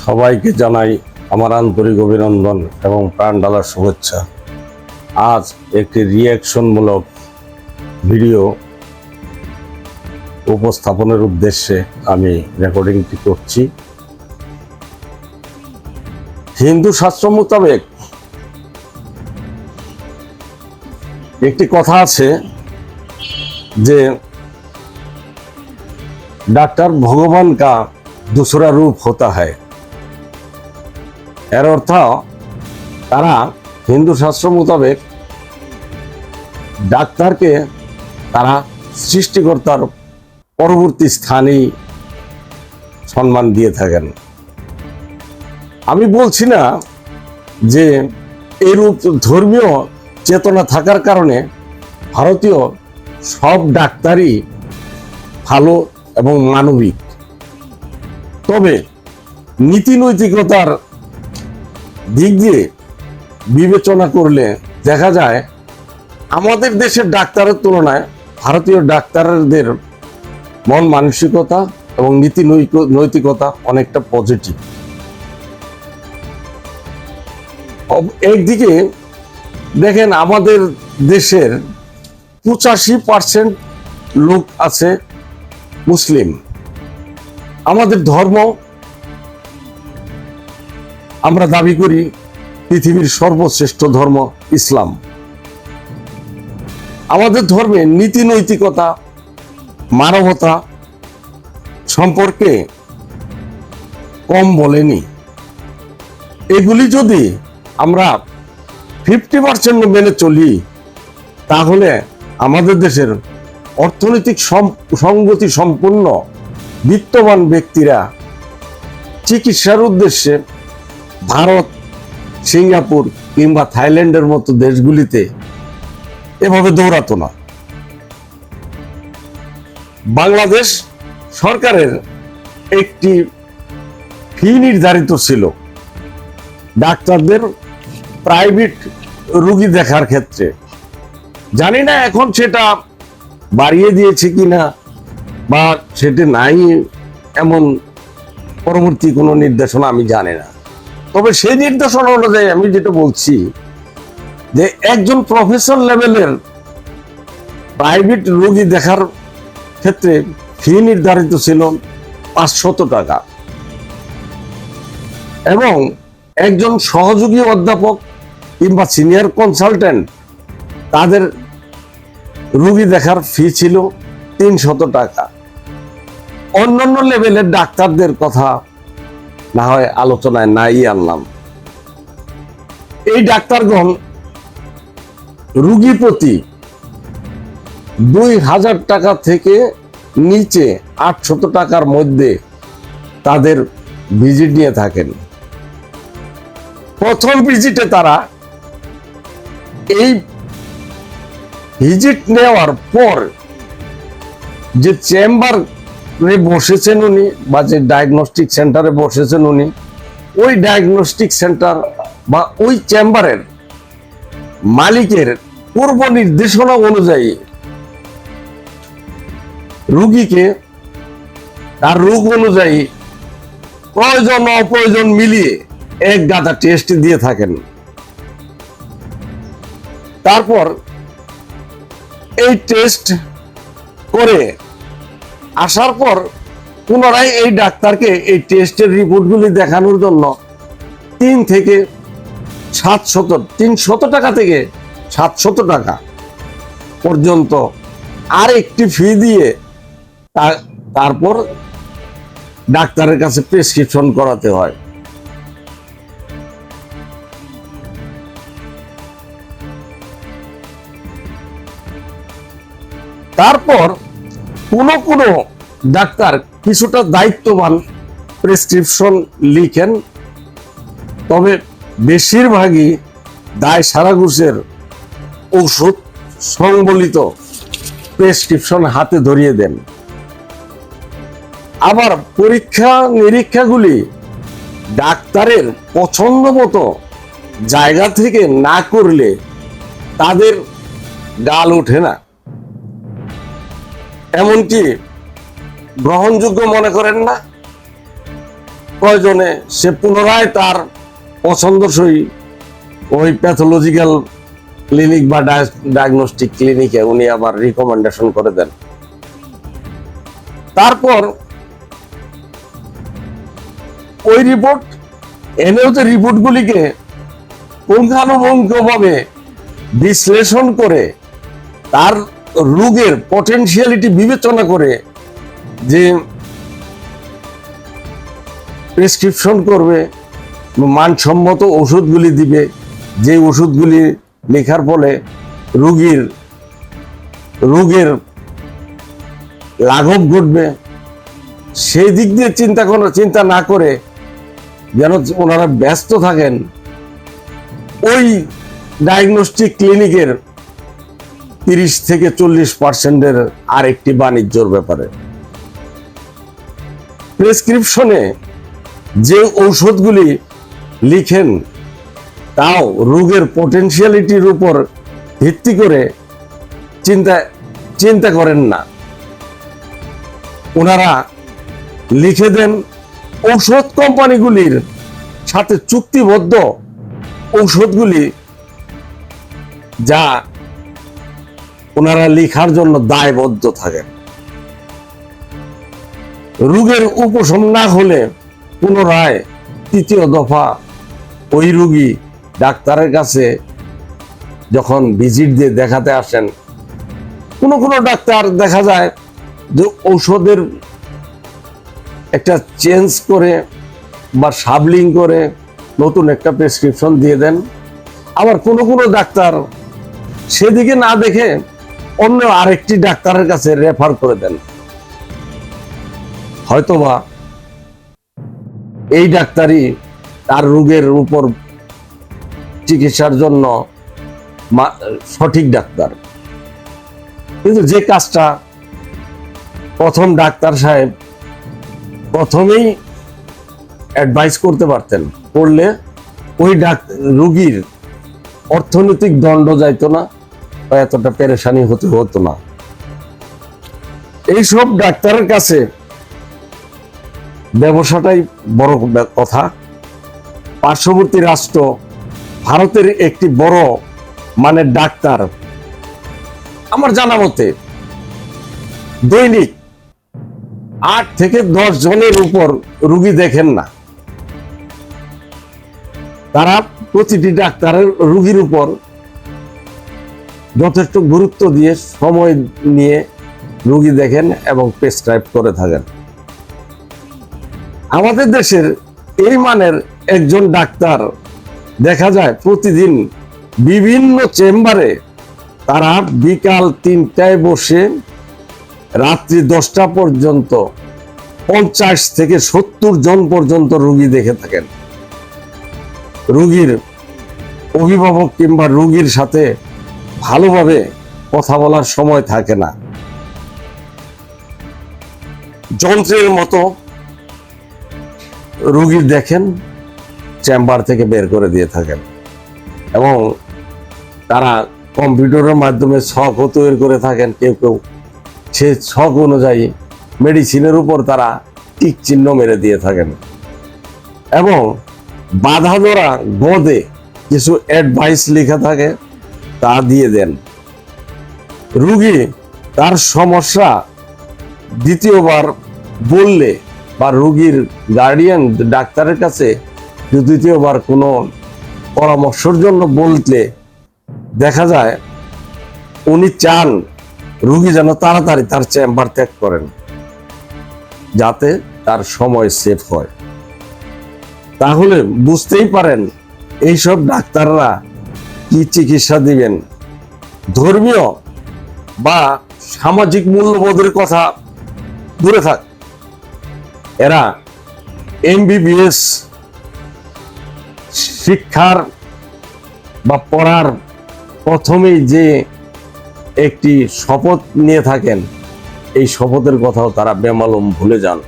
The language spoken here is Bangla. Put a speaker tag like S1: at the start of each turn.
S1: সবাইকে জানাই আমার আন্তরিক অভিনন্দন এবং প্রাণ ডালার শুভেচ্ছা আজ একটি রিয়াকশনমূলক ভিডিও উপস্থাপনের উদ্দেশ্যে আমি রেকর্ডিংটি করছি হিন্দু শাস্ত্র মোতাবেক একটি কথা আছে যে डॉक्टर भगवान का दूसरा रूप होता है এর অর্থ তারা হিন্দু শাস্ত্র মোতাবেক ডাক্তারকে তারা সৃষ্টিকর্তার পরবর্তী স্থানেই সম্মান দিয়ে থাকেন। আমি বলছি না যে এরূপ ধর্মীয় চেতনা থাকার কারণে ভারতীয় সব ডাক্তারই ভালো এবং মানবিক। তবে নীতি নৈতিকতার দিক দিয়ে বিবেচনা করলে দেখা যায় আমাদের দেশের ডাক্তারের তুলনায় ভারতীয় ডাক্তারদের মন মানসিকতা এবং নীতি নৈতিকতা অনেকটা পজিটিভ একদিকে দেখেন আমাদের দেশের পঁচাশি পার্সেন্ট লোক আছে মুসলিম। আমাদের ধর্ম আমরা দাবি করি পৃথিবীর সর্বশ্রেষ্ঠ ধর্ম ইসলাম। আমাদের ধর্মে নীতি নৈতিকতা, মানবতা সম্পর্কে কম বলেনি। এগুলি যদি আমরা ফিফটি পার্সেন্ট মেনে চলি, তাহলে আমাদের দেশের অর্থনৈতিক সংগতি সম্পন্ন বিত্তবান ব্যক্তিরা চিকিৎসার উদ্দেশ্যে ভারত, সিঙ্গাপুর কিংবা থাইল্যান্ডের মতো দেশগুলিতে এভাবে দৌড়াতো না। বাংলাদেশ সরকারের একটি ফি নির্ধারিত ছিল। ডাক্তারদের প্রাইভেট রুগী দেখার ক্ষেত্রে। জানি না এখন সেটা বাড়িয়ে দিয়েছে কিনা বা সেটা নাই এমন পরবর্তী কোনো নির্দেশনা আমি জানি না। তবে সেই নির্দেশনা অনুযায়ী আমি যেটা বলছি যে একজন প্রফেসর লেভেলের প্রাইভেট রোগী দেখার ক্ষেত্রে ফি নির্ধারিত ছিল পাঁচশত টাকা। এবং একজন সহযোগী অধ্যাপক কিংবা সিনিয়র কনসালটেন্ট তাদের রুগী দেখার ফি ছিল তিনশত টাকা। অন্যান্য লেভেলের ডাক্তারদের কথা না হয় আলোচনায় নাই আনলাম এই ডাক্তারগণ রুগী প্রতি দুই হাজার টাকা থেকে নিচে আটশত টাকার মধ্যে তাদের ভিজিট নিয়ে থাকেন। প্রথম ভিজিটে তারা এই ভিজিট নেওয়ার পর যে চেম্বার বসেছেন উনি, বা যে ডায়াগনস্টিক সেন্টারে বসেছেন উনি, ওই ডায়াগনস্টিক সেন্টার বা ওই চেম্বারের মালিকের পূর্ব নির্দেশনা অনুযায়ী রুগীকে, তার রোগ অনুযায়ী প্রয়োজন অপ্রয়োজন মিলিয়ে এক গাদা টেস্ট দিয়ে থাকেন। তারপর এই টেস্ট করে আসার পর পুনরায় এই ডাক্তারকে এই টেস্টের রিপোর্টগুলি দেখানোর জন্য তিন থেকে সাতশত, তিনশত টাকা থেকে সাতশত টাকা পর্যন্ত আর একটি ফি দিয়ে তারপর ডাক্তারের কাছে প্রেসক্রিপশন করাতে হয়। তারপর কোনো কোনো ডাক্তার কিছুটা দায়িত্ববান প্রেসক্রিপশন লিখেন, তবে বেশিরভাগই দায় সারাগুসের ঔষধ সংবলিত প্রেসক্রিপশন হাতে ধরিয়ে দেন। আবার পরীক্ষা নিরীক্ষাগুলি ডাক্তারের পছন্দ মতো জায়গা থেকে না করলে তাদের গাল ওঠে না। এমনকি গ্রহণযোগ্য মনে করেন না। প্রয়োজনে সে পুনরায় তার পছন্দসই ওই প্যাথোলজিক্যাল ক্লিনিক বা ডায়াগনস্টিক ক্লিনিকে উনি আবার রিকমেন্ডেশন করে দেন। তারপর ওই রিপোর্ট এনেও যে রিপোর্টগুলিকে পুঙ্খানুপুঙ্খভাবে বিশ্লেষণ করে তার রোগের পটেনশিয়ালিটি বিবেচনা করে যে প্রেসক্রিপশন করবে, মানসম্মত ওষুধগুলি দিবে, যে ওষুধগুলি লেখার ফলে রুগীর, রোগের লাঘব ঘটবে, সেই দিক দিয়ে চিন্তা কোনো চিন্তা না করে যেন ওনারা ব্যস্ত থাকেন, ওই ডায়াগনস্টিক ক্লিনিকের তিরিশ থেকে চল্লিশ পার্সেন্টের আরেকটি বাণিজ্যর ব্যাপারে। প্রেসক্রিপশনে যে ঔষধগুলি লিখেন, তাও রোগের পটেনশিয়ালিটির উপর ভিত্তি করে চিন্তা চিন্তা করেন না। ওনারা লিখে দেন, ঔষধ কোম্পানিগুলির সাথে চুক্তিবদ্ধ ঔষধগুলি যা ওনারা লিখার জন্য দায়বদ্ধ থাকেন। রোগের উপশম না হলে পুনরায় তৃতীয় দফা ওই রুগী ডাক্তারের কাছে যখন ভিজিট দিয়ে দেখাতে আসেন, কোনো কোনো ডাক্তার দেখা যায় যে ঔষধের একটা চেঞ্জ করে বা সাবলিং করে নতুন একটা প্রেসক্রিপশন দিয়ে দেন। আবার কোনো কোনো ডাক্তার সেদিকে না দেখে অন্য আরেকটি ডাক্তারের কাছে রেফার করে দেন। হয়তোবা এই ডাক্তারই তার রোগের উপর চিকিৎসার জন্য সঠিক ডাক্তার। কিন্তু যে কাজটা প্রথম ডাক্তার সাহেব প্রথমেই অ্যাডভাইস করতে পারতেন, করলে ওই রুগীর অর্থনৈতিক দণ্ড যাইতো না বা এতটা পেরেশানি হতে হতো না। এইসব ডাক্তারের কাছে ব্যবসাটাই বড় কথা। পার্শ্ববর্তী রাষ্ট্র ভারতের একটি বড় মানে ডাক্তার। আমার জানা মতে দৈনিক আট থেকে দশ জনের উপর রুগী দেখেন না। তারা প্রতিটি ডাক্তারের রুগীর উপর যথেষ্ট গুরুত্ব দিয়ে সময় নিয়ে রুগী দেখেন এবং প্রেসক্রাইব করে থাকেন। আমাদের দেশের এই মানের একজন ডাক্তার দেখা যায় প্রতিদিন বিভিন্ন চেম্বারে তারা বিকাল তিনটায় বসে রাত্রি দশটা পর্যন্ত পঞ্চাশ থেকে সত্তর জন পর্যন্ত রুগী দেখে থাকেন। রুগীর অভিভাবক কিংবা রুগীর সাথে ভালোভাবে কথা বলার সময় থাকে না। যন্ত্রের মতো রুগীর দেখেন, চেম্বার থেকে বের করে দিয়ে থাকেন। এবং তারা কম্পিউটারের মাধ্যমে ছকও তৈরি করে থাকেন, কেউ কেউ। সে ছক অনুযায়ী মেডিসিনের উপর তারা টিক চিহ্ন মেরে দিয়ে থাকেন। এবং বাধা ধরা গদে কিছু অ্যাডভাইস লেখা থাকে, তা দিয়ে দেন। রুগী তার সমস্যা দ্বিতীয়বার বললে বা রুগীর গার্ডিয়ান ডাক্তারের কাছে দ্বিতীয়বার কোনো পরামর্শের জন্য বলতে দেখা যায় উনি চান রুগী যেন তাড়াতাড়ি তার চেম্বার ত্যাগ করেন, যাতে তার সময় সেভ হয়। তাহলে বুঝতেই পারেন এইসব ডাক্তাররা কি চিকিৎসা দিবেন। ধর্মীয় বা সামাজিক মূল্যবোধের কথা দূরে থাক। এরা এমবিবিএস শিক্ষার বা পড়ার প্রথমেই যে একটি শপথ নিয়ে থাকেন, এই শপথের কথাও তারা বেমালুম ভুলে যান।